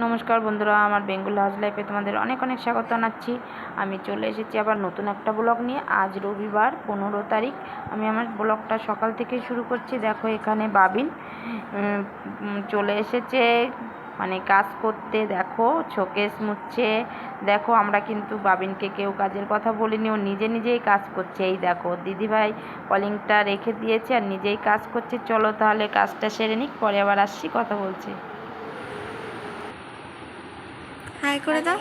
নমস্কার বন্ধুরা, আমার বেঙ্গল হাউস লাইফে তোমাদের অনেক অনেক স্বাগত জানাচ্ছি। আমি চলে এসেছি আবার নতুন একটা ব্লগ নিয়ে। আজ রবিবার, পনেরো তারিখ। আমি আমার ব্লগটা সকাল থেকে শুরু করছি। দেখো এখানে বাবিন চলে এসেছে মানে কাজ করতে। দেখো, শোকেস মুছছে। দেখো, আমরা কিন্তু বাবিনকে কেউ কাজের কথা বলিনি। ও নিজে নিজেই কাজ করছে। এই দেখো, দিদিভাই কলিংটা রেখে দিয়েছে আর নিজেই কাজ করছে। চলো তাহলে কাজটা সেরে নিক, পরে আবার আসছি, কথা বলছি। হাই করে দাও।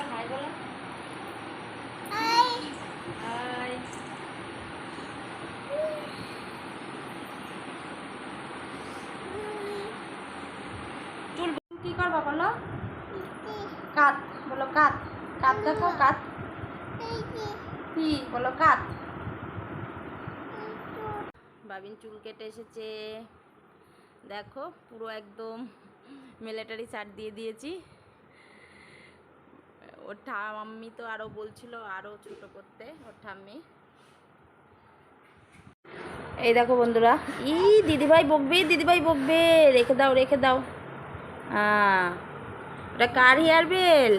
করবা বলো? কাত বলো কাত কাত কাত কি? বলো কাত বাবিন চুল কেটে এসেছে। দেখো, পুরো একদম মিলিটারি শার্ট দিয়ে দিয়েছি। ওর ঠাম্মি তো আরও বলছিল আরও ছোট করতে ওর ঠাম্মি। এই দেখো বন্ধুরা ই দিদিভাই বকবে দিদিভাই বকবে রেখে দাও রেখে দাও। হ্যাঁ ওটা কার হেয়ার বেল?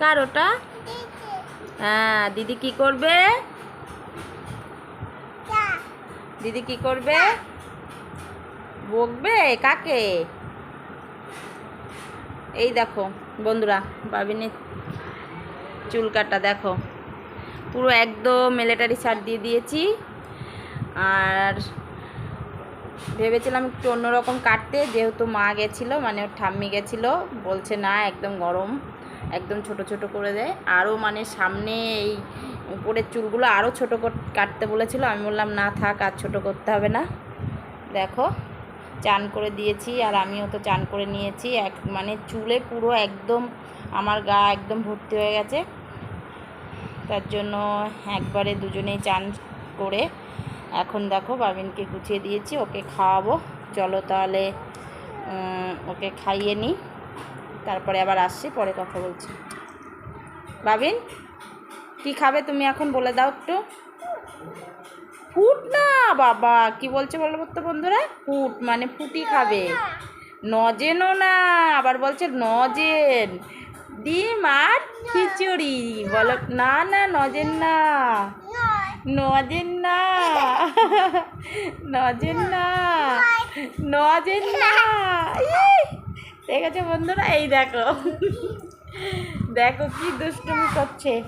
কার ওটা? হ্যাঁ দিদি কি করবে? দিদি কি করবে? বকবে? কাকে? এই দেখো, বন্ধুরা বাবিনের চুল কাটা দেখো। পুরো একদম মিলিটারি শার্ট দিয়ে দিয়েছি। আর ভেবেছিলাম একটু অন্যরকম কাটতে, যেহেতু মা গেছিল মানে ওর ঠাম্মি গেছিল, বলছে, না, একদম গরম, একদম ছোট ছোট করে দেয় আরও মানে সামনে এই উপরের চুলগুলো আরও ছোট কাটতে বলেছিল। আমি বললাম, না, থাক, আর ছোট করতে হবে না। দেখো চান করে দিয়েছি আর আমিও তো চান করে নিয়েছি। এক মানে চুলে পুরো একদম আমার গা একদম ভর্তি হয়ে গেছে। তার জন্য একবারে দুজনেই চান করে এখন দেখো বাবিনকে গুছিয়ে দিয়েছি, ওকে খাওয়াবো। চলো তাহলে ওকে খাইয়ে নিই তারপরে আবার আসছি, পরে কথা বলছি। বাবিন, কি খাবে তুমি এখন বলে দাও একটু। ফুট না, বাবা। কি বলছে বলো তো বন্ধুরা? ফুট মানে ফুটি খাবে। নজেনও না, আবার বলছে নজেন। ডিম আর খিচুড়ি। বলো, না না, নজেন না। নজেন না। নজেন না। নজেন না। ইস! দেখেছ বন্ধুরা? এই দেখো। দেখো কি দুষ্টুমি করছে।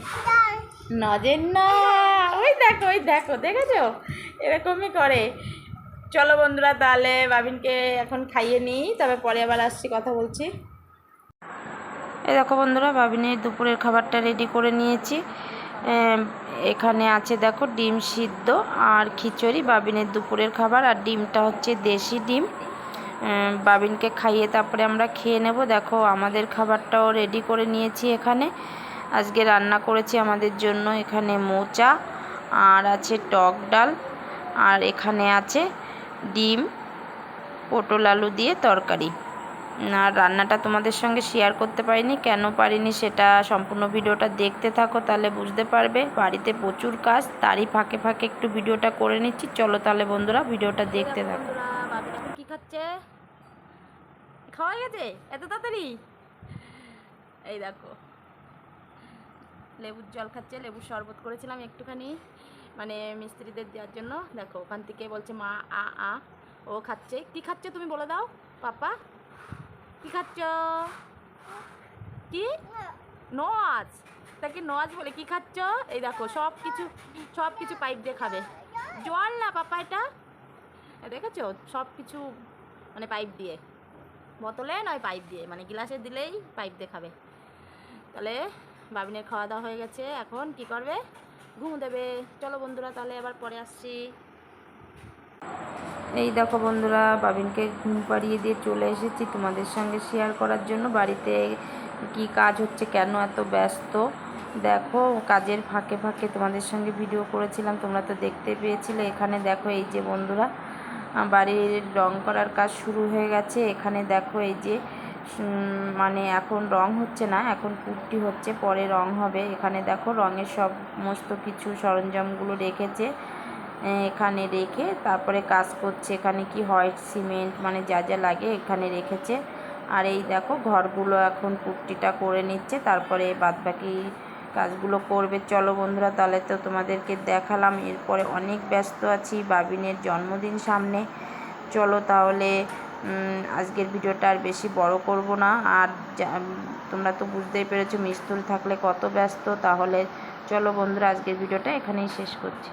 নজেন না। ওই দেখো ওই দেখো, দেখেছ? এরকমই করে। চলো বন্ধুরা, তাহলে বাবিনকে এখন খাইয়ে নিই, তবে পরে আবার আসছি, কথা বলছি। এই দেখো বন্ধুরা, বাবিনের দুপুরের খাবারটা রেডি করে নিয়েছি। এখানে আছে দেখো ডিম সিদ্ধ আর খিচুড়ি, বাবিনের দুপুরের খাবার, আর ডিমটা হচ্ছে দেশি ডিম। বাবিনকে খাইয়ে তারপরে আমরা খেয়ে নেব। দেখো আমাদের খাবারটাও রেডি করে নিয়েছি এখানে। আজকে রান্না করেছি আমাদের জন্য এখানে মোচা। আর আছে টক ডাল, আর এখানে আছে ডিম, পটল আলু দিয়ে তরকারি। আর রান্নাটা তোমাদের সঙ্গে শেয়ার করতে পারিনি, কেন পারিনি সেটা সম্পূর্ণ ভিডিওটা দেখতে থাকো, তাহলে বুঝতে পারবে। বাড়িতে প্রচুর কাজ, তারই ফাঁকে ফাঁকে একটু ভিডিওটা করে নিচ্ছি। চলো তাহলে বন্ধুরা ভিডিওটা দেখতে থাকো। কি খাচ্ছে? খাওয়া গেছে? এত তাড়াতাড়ি? এই দেখো। লেবুর জল খাচ্ছে, লেবুর শরবত করেছিলাম একটুখানি মানে মিস্ত্রিদের দেওয়ার জন্য। দেখো, ওখান থেকে বলছে মা, আ আ, ও খাচ্ছে। কি খাচ্ছে তুমি বলে দাও, পাপা? কি খাচ্ছ? কি? নজ তাকে নজ বলে, কি খাচ্ছ? এই দেখো, সব কিছু সব কিছু পাইপ দিয়ে খাবে। জল না পাপা এটা? দেখেছ? সব কিছু মানে পাইপ দিয়ে। বোতলে নয়, পাইপ দিয়ে মানে গ্লাসে দিলেই পাইপ দিয়ে খাবে। তাহলে বাবিনের খাওয়া দাওয়া হয়ে গেছে। এখন কি করবে? ঘুম দেবে। চলো বন্ধুরা, তাহলে আবার পরে আসছি। এই দেখো বন্ধুরা, বাবিনকে ঘুম পাড়িয়ে দিয়ে চলে এসেছি তোমাদের সঙ্গে শেয়ার করার জন্য। বাড়িতে কি কাজ হচ্ছে, কেন এত ব্যস্ত? দেখো, কাজের ফাঁকে ফাঁকে তোমাদের সঙ্গে ভিডিও করেছিলাম, তোমরা তো দেখতে পেয়েছিলে। এখানে দেখো এই যে বন্ধুরা বাড়ির রং করার কাজ শুরু হয়ে গেছে। এখানে দেখো এই যে মানে এখন রং হচ্ছে না, এখন পুট্টি হচ্ছে, পরে রং হবে। এখানে দেখো রঙের সব সমস্ত কিছু সরঞ্জামগুলো রেখেছে এখানে রেখে তারপরে কাজ করছে। এখানে কি হোয়াইট সিমেন্ট মানে যা যা লাগে এখানে রেখেছে। আর এই দেখো ঘরগুলো এখন পুট্টিটা করে নিচ্ছে, তারপরে বাদবাকি কাজগুলো করবে। চলো বন্ধুরা, তাহলে তো তোমাদেরকে দেখালাম। এরপরে অনেক ব্যস্ত আছি, বাবিনের জন্মদিন সামনে। চলো তাহলে আজকের ভিডিওটা আর বেশি বড় করব না। আর তোমরা তো বুঝতেই পেরেছ মিস্তুল থাকলে কত ব্যস্ত। তাহলে চলো বন্ধুরা, আজকের ভিডিওটা এখানেই শেষ করছি।